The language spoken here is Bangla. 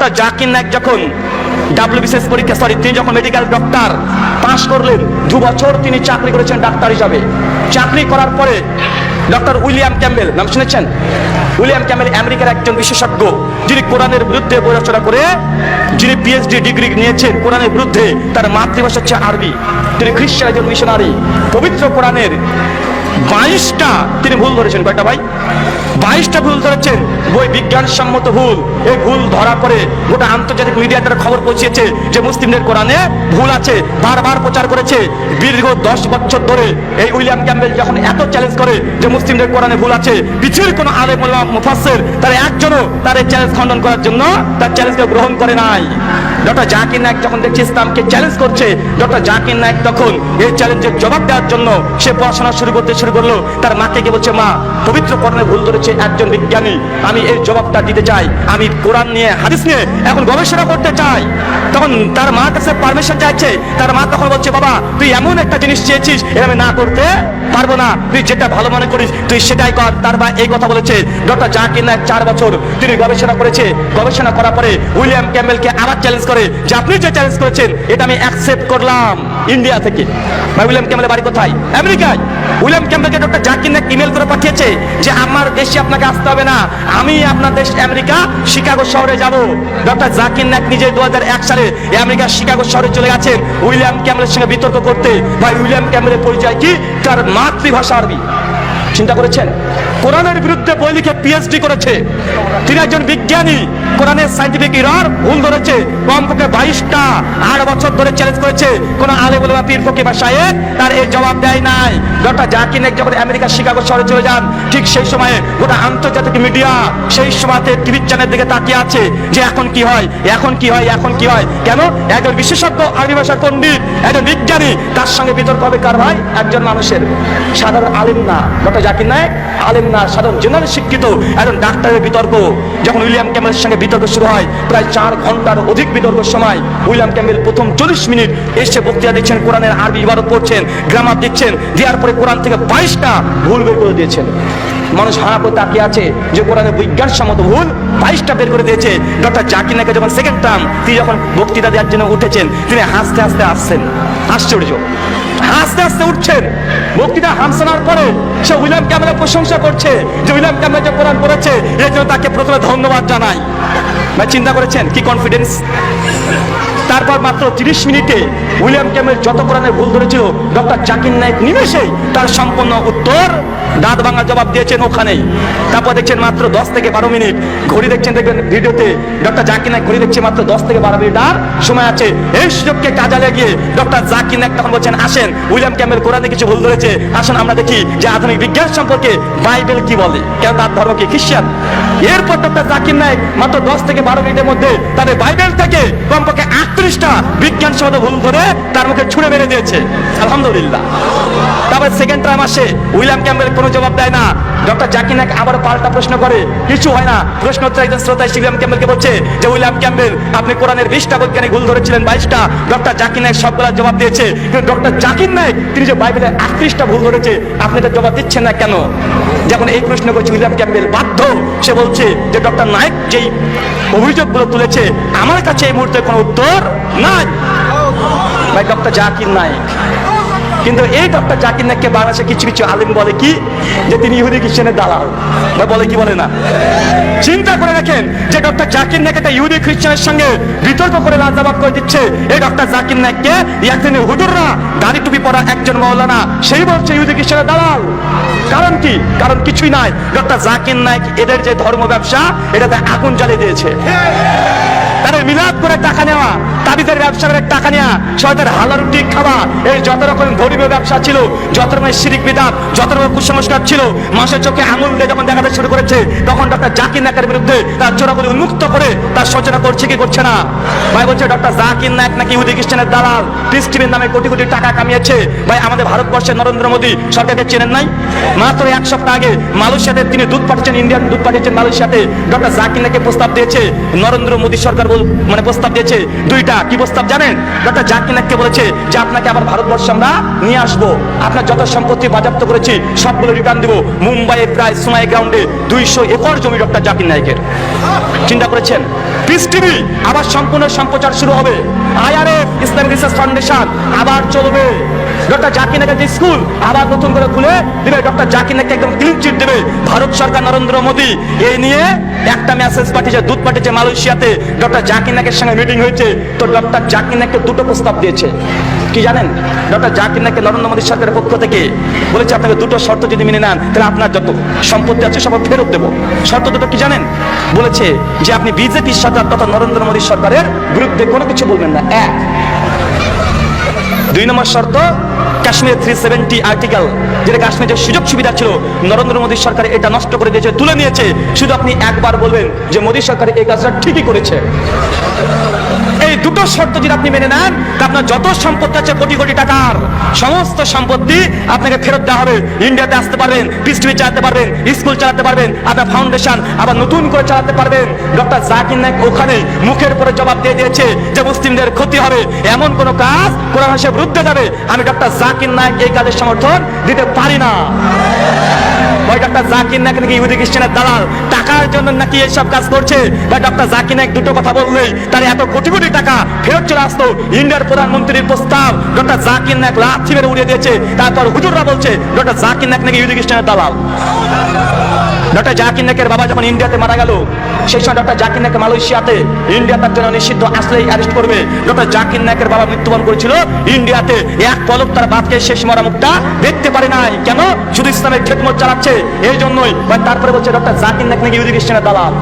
ডক্টর জাকির নায়ক যখন ডাব্লিউবিসিএস পরীক্ষা সরি তিনি যখন মেডিকেল ডক্টর পাশ করলেন, দু বছর তিনি চাকরি করেছেন ডাক্তার হিসাবে। চাকরি করার পরে ডক্টর উইলিয়াম ক্যাম্বেল নাম শুনেছেন? উইলিয়াম ক্যাম্বেল আমেরিকার একজন বিশেষজ্ঞ, যিনি কোরআনের বিরুদ্ধে পড়াশোনা করে, যিনি পিএইচডি ডিগ্রি নিয়েছেন, কোরআনের বিরুদ্ধে তার মাতৃভাষা হচ্ছে আরবি। তিনি খ্রিস্টান একজন মিশনারি পবিত্র কোরআনের বাইশটা, তিনি ভুল ধরেছেন কয়টা ভাই? বাইশটা ভুল ধরেছেন, বই বিজ্ঞানসম্মত ভুল। এই ভুল ধরা পরে গোটা আন্তর্জাতিক মিডিয়া তারা খবর পৌঁছিয়েছে যে মুসলিমদের কোরআনে ভুল আছে, বারবার প্রচার করেছে। দীর্ঘ দশ বছর ধরে এই উইলিয়াম ক্যাম্বেল যখন এত চ্যালেঞ্জ করে যে মুসলিমদের কোরআনে ভুল আছে পৃথিবীর কোনো আলেম ওলামা মুফাসসির, তারা একজনও তার এই চ্যালেঞ্জ খণ্ডন করার জন্য তার চ্যালেঞ্জকে গ্রহণ করে নাই। ডক্টর জাকির নায়ক যখন দেখছে ইসলামকে চ্যালেঞ্জ করছে, ডক্টর জাকির নায়ক তখন এই চ্যালেঞ্জের জবাব দেওয়ার জন্য সে পড়াশোনা শুরু করতে শুরু করল, তার মাকে গিয়ে বলছে, মা, পবিত্র কোরআনে ভুল ধরেছে একজন বিজ্ঞানী। আমি এই জবাবটা দিতে চাই। আমি কোরআন নিয়ে, হাদিস নিয়ে এখন গবেষণা করতে চাই। তখন তার মার কাছে পারমিশন চাইছে। তার মা তখন বলছে, বাবা, তুই এমন একটা জিনিস চেয়েছিস এটা আমি না করতে পারব না। তুই যেটা ভালো মনে করিস, তুই সেটাই কর। তার মা এই কথা বলেছে। ডক্টর জাকির নায়ক চার বছর তিনি গবেষণা করেছে। গবেষণা করার পরে উইলিয়াম ক্যাম্বেলকে আবার চ্যালেঞ্জ করে যে, আপনি যে চ্যালেঞ্জ করেছেন, এটা আমি অ্যাকসেপ্ট করলাম। ইন্ডিয়া থেকে। ভাই, উইলিয়াম ক্যাম্বেলের বাড়ি কোথায়? আমেরিকায়। উইলিয়াম ক্যাম্বেলকে ডক্টর জাকির নায়ক ইমেল করে পাঠিয়েছে যে আমার দেশে আপনাকে আসতে হবে না। আমি আপনার দেশ আমেরিকা, শিকাগো শহরে যাব। ডক্টর জাকির নায়ক নিজে দু হাজার এক সালে আমেরিকা, শিকাগো শহরে চলে গেছেন। উইলিয়াম ক্যাম্বেলের সঙ্গে বিতর্ক করতে। ভাই, উইলিয়াম ক্যাম্বেলের পরিচয় কি? তার মাতৃভাষা আরবি। চিন্তা করেছেন? কোরআনের বিরুদ্ধে বই লিখে পিএইচডি করেছে। তিনি একজন বিজ্ঞানী, কোরআনের সাইন্টিফিক ইরার ভুল ধরেছে। কমপক্ষে বাইশটা আট বছর ধরে চ্যালেঞ্জ করেছে। কোন আলেম বা পীর ফকি বা সাহেব তার এর জবাব দেয় নাই। ডক্টর জাকির নাইক যখন আমেরিকার শিকাগো শহরে চলে যান, ঠিক সেই সময়ে গোটা আন্তর্জাতিক মিডিয়া সেই সময়তে টিভি চ্যানেল দিকে তাকিয়ে আছে যে এখন কি হয়, এখন কি হয়, এখন কি হয়। কেন? একজন বিশেষজ্ঞ আরবি ভাষার পণ্ডিত, একজন বিজ্ঞানী, তার সঙ্গে বিতর্ক হবে কার ভাই? একজন মানুষের। সাধারণ আলেম না। ডক্টর জাকির নায়ক আলেম না, সাধারণ জেনারেল শিক্ষিত একজন ডাক্তারের বিতর্ক। যখন উইলিয়াম ক্যামেলের সঙ্গে বিতর্ক শুরু হয়, প্রায় চার ঘণ্টার অধিক বিতর্ক সময় উইলিয়াম ক্যামেল প্রথম চল্লিশ মিনিট এসে বক্তৃতা দিচ্ছেন, কোরআনের আরবি ইবাদত করছেন গ্রামার দিচ্ছেন, দেওয়ার পরে কোরআন থেকে বাইশটা ভুল বের করে দিয়েছেন। মানুষ হারা করে তাকিয়ে আছে যে কোরআনে বিজ্ঞানসম্মত ভুল বাইশটা বের করে দিয়েছে। ডক্টর জাকির নায়কে যখন সেকেন্ড টার্ম তিনি যখন বক্তৃতা দেওয়ার জন্য উঠেছেন, তিনি হাসতে হাসতে আসছেন। আশ্চর্য। হাসতে হাসতে উঠছেন। বক্তৃতা হামসানোর পরে সে উইলিয়াম ক্যামেরা প্রশংসা করছে যে উইলিয়াম ক্যামেল যে কোরআন পড়েছে, এর জন্য তাকে প্রথমে ধন্যবাদ জানাই। ভাই, চিন্তা করেছেন? কি কনফিডেন্স তারপর মাত্র তিরিশ মিনিটে উইলিয়াম ক্যামেল যত কোরআনের ভুল ধরেছিল, ডক্টর জাকির নায়ক নিমেষেই তার সম্পূর্ণ উত্তর দাঁত ভাঙা জবাব দিয়েছেন ওখানেই। তারপর দেখছেন মাত্র দশ থেকে বারো মিনিট। ঘড়ি দেখছেন, দেখবেন ভিডিওতে ডক্টর জাকির নায়ক ঘড়ি দেখছে মাত্র দশ থেকে বারো মিনিট। আর সময় আছে। এই সুযোগকে কাজে লাগিয়ে ডক্টর জাকির নায়ক তখন বলছেন, আসেন, উইলিয়াম ক্যামেল কোরআনে কিছু ভুল ধরেছে। আসেন, আমরা দেখি যে আধুনিক বিজ্ঞান সম্পর্কে বাইবেল কি বলে। কেন তার ধর্ম কি খ্রিস্টান? এরপর ডক্টর জাকির নায়ক মাত্র দশ থেকে বারো মিনিটের মধ্যে তাদের বাইবেল থেকে কমপক্ষে আটত্রিশটা বিজ্ঞান সহ ভুল করে তার মুখে ছুঁড়ে মেরে দিয়েছে। আলহামদুলিল্লাহ। তারপর সেকেন্ড টাইম আসে। উইলিয়াম ক্যাম্বেল কোনো জবাব দেয় না। ডক্টর জাকির নায়ক আবার পাল্টা প্রশ্ন করে। কিছু হয় না। প্রশ্ন একজন শ্রোতা উইলিয়াম ক্যাম্বেলকে বলছে যে, উইলিয়াম ক্যাম্বেল আপনি কোরআনের বিশটা বৈজ্ঞানিক ভুল ধরেছিলেন বাইশটা। ডক্টর জাকির নায়ক সবগুলা জবাব দিয়েছে। কিন্তু ডক্টর জাকির নায়ক, তিনি যে বাইবেলের আটত্রিশটা ভুল ধরেছে, আপনি তার জবাব দিচ্ছেন না কেন? যখন এই প্রশ্ন করছে উইলিয়াম ক্যাম্বেল বাধ্য, সে বলছে যে ডক্টর নায়ক যেই অভিযোগগুলো তুলেছে, আমার কাছে এই মুহূর্তে কোনো উত্তর নাই। ভাই ডক্টর জাকির নায়ক। কিন্তু এই ডক্টর জাকির নায়ককে বাংলাদেশে কিছু কিছু আলিম বলে কি? যে তিনি ইহুদি, খ্রিস্টানের দালাল। বা বলে কি বলে না? চিন্তা করে দেখেন যে ডক্টর জাকির নায়ক একটা ইহুদি, খ্রিস্টানের সঙ্গে বিতর্ক করে লাজাবাব করে দিচ্ছে। এই ডক্টর জাকির নায়ককে একদিন হুজুররা দাড়ি টুপি পরা একজন মৌলানা সেই বলছে ইহুদি, খ্রিস্টানের দালাল। কারণ কি? কারণ কিছুই নাই। ডক্টর জাকির নায়ক এদের যে ধর্ম ব্যবসা, এটাতে আগুন জ্বালিয়ে দিয়েছে। তাদের মিলাদ করে টাকা নেওয়া তাবিদের ব্যবসা করে টাকা নেওয়া সবাই হালা রুটি খাওয়া, এই যত রকম ধর্মীয় ব্যবসা ছিল, যত রকমের শিরিক বিদাত, যত রকম কুসংস্কার ছিল মানুষের চোখে আঙুল দিয়ে যখন দেখাতে শুরু করেছে, তখন ডক্টর জাকির নায়কের বিরুদ্ধে তার চোরাগুলি উন্মুক্ত করে তার সূচনা করছে, কি করছে না? ভাই বলছে, ডক্টর জাকির নায়ক নাকি ইহুদি খ্রিস্টানের দালাল? টিভির নামে কোটি কোটি টাকা কামিয়েছে। ভাই, আমাদের ভারতবর্ষের নরেন্দ্র মোদী সরকারকে চেনেন নাই? মাত্র এক সপ্তাহ আগে মালয়েশিয়াতে তিনি দুধ পাঠিয়েছেন, ইন্ডিয়ান দুধ পাঠিয়েছেন মালয়েশিয়াতে। ডক্টর জাকির নায়কে প্রস্তাব দিয়েছে, নরেন্দ্র মোদী সরকার মানে প্রস্তাব দিয়েছে দুইটা। কি প্রস্তাব জানেন? ডক্টর জাকির নাইককে বলেছে যে আপনাকে আবার ভারতবর্ষে আমরা নিয়ে আসব। আপনার যত সম্পত্তি বাজেয়াপ্ত করেছি, সবগুলো রিটার্ন দেবো। মুম্বাইয়ে প্রায় সোনাই গ্রাউন্ডে দুইশো একর জমি ডক্টর জাকির নাইকের। চিন্তা করেছেন? পিস টিভি আবার সম্পূর্ণ সম্প্রচার শুরু হবে। আইআরএফ ইসলামিক রিসার্চ ফাউন্ডেশন আবার চলবে। ডক্টর জাকির যে স্কুল আবার নতুন করে খুলে দিবে। ডক্টর জাকির নাইককে একদম ক্লিন চিট দেবে। ভারত সরকার নরেন্দ্র মোদী, এই নিয়ে একটা মেসেজ পাঠিয়েছে, দুধ পাঠিয়েছে মালয়েশিয়াতে। ডক্টর জাকির নাইকের সঙ্গে মিটিং হয়েছে। তো ডক্টর জাকির নাইককে দুটো প্রস্তাব দিয়েছে। কি জানেন? ডক্টর জাকির নাইককে নরেন্দ্র মোদী সরকারের পক্ষ থেকে বলেছে, আপনাকে দুটো শর্ত যদি মেনে নেন, তাহলে আপনার যত সম্পত্তি আছে সব ফেরত দেবো। শর্ত দুটো কি জানেন? বলেছে যে, আপনি বিজেপি সরকার তথা নরেন্দ্র মোদী সরকারের বিরুদ্ধে কোনো কিছু বলবেন না। এক দুই নম্বর শর্ত কাশ্মীর থ্রি সেভেন্টি আর্টিকেল যেটা কাশ্মীরের সুযোগ সুবিধা ছিল, নরেন্দ্র মোদী সরকার এটা নষ্ট করে দিয়েছে, তুলে নিয়েছে। শুধু আপনি একবার বলবেন যে মোদী সরকার এই কাজটা ঠিকই করেছে। এই দুটো শর্ত যদি আপনি মেনে নেন আপনার যত সম্পত্তি আছে কোটি কোটি টাকার, সমস্ত সম্পত্তি আপনাকে ফেরত দেওয়া হবে। ইন্ডিয়াতে আসতে পারবেন পৃথিবী চালাতে পারবেন, স্কুল চালাতে পারবেন, আপনার ফাউন্ডেশন আবার নতুন করে চালাতে পারবেন। ডক্টর জাকির নাইক ওখানে মুখের উপরে জবাব দিয়ে দিয়েছে যে মুসলিমদের ক্ষতি হবে। এমন কোন কাজ কোরআন হিসেবে বিরুদ্ধে যাবে। আমি ডক্টর জাকির নাইক এই কাজের সমর্থন দিতে পারি না। ওই ডক্টর জাকির নাইক নাকি ইহুদি খ্রিস্টানের দালাল। টাকার জন্য নাকি এইসব কাজ করছে? বা ডক্টর জাকির নাক দুটো কথা বললেই তার এত কোটি কোটি টাকা ফেরত চলে আসতো? ইন্ডিয়ার প্রধানমন্ত্রীর প্রস্তাব ডক্টর জাকির নাক লাথি মেরে উড়িয়ে দিয়েছে? তারপর হুজুররা বলছে ডক্টর জাকির নাক নাকি ইহুদি খ্রিস্টানের দালাল। ডক্টর জাকির নাকের বাবা যখন ইন্ডিয়াতে মারা গেল, সেই সময় ডক্টর জাকির নাকে মালয়েশিয়াতে ইন্ডিয়া তার জন্য নিষিদ্ধ আসলেই অ্যারেস্ট করবে। ডক্টর জাকির নাকের বাবা মৃত্যুবরণ করেছিল ইন্ডিয়াতে এক পলক তার বাপকে শেষ মরা মুখটা দেখতে পারে নাই। কেন? শুধু ইসলামের খেদমত চালাচ্ছে, এই জন্যই। তারপরে বলছে ডক্টর জাকির নাক নাকি ইউদি খ্রিস্টানের দালাল।